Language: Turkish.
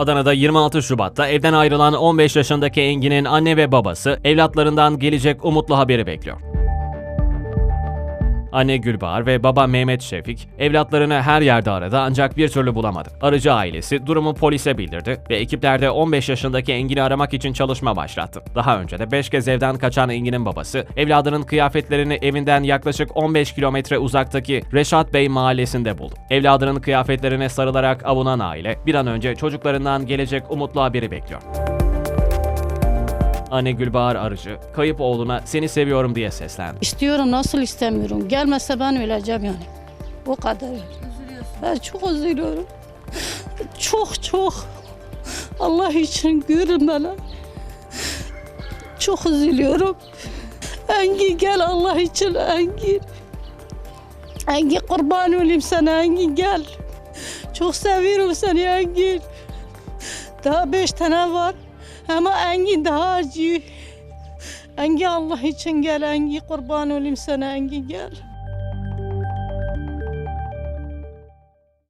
Adana'da 26 Şubat'ta evden ayrılan 15 yaşındaki Engin'in anne ve babası evlatlarından gelecek umutlu haberi bekliyor. Anne Gülbahar ve baba Mehmet Şefik evlatlarını her yerde aradı ancak bir türlü bulamadı. Arıcı ailesi durumu polise bildirdi ve ekipler de 15 yaşındaki Engin'i aramak için çalışma başlattı. Daha önce de 5 kez evden kaçan Engin'in babası evladının kıyafetlerini evinden yaklaşık 15 kilometre uzaktaki Reşat Bey mahallesinde buldu. Evladının kıyafetlerine sarılarak avunan aile bir an önce çocuklarından gelecek umutlu haberi bekliyor. Anne Gülbahar Arıcı, kayıp oğluna seni seviyorum diye seslendi. İstiyorum nasıl istemiyorum. Gelmezse ben öleceğim yani. O kadar. Ben çok üzülüyorum. Çok çok. Allah için görün bana. Çok üzülüyorum. Engin gel Allah için Engin. Engin kurban olayım sana Engin gel. Çok seviyorum seni Engin. Daha beş tane var. Ama Engin daha acı. Engin Allah için gel Engin kurban olayım sana Engin gel.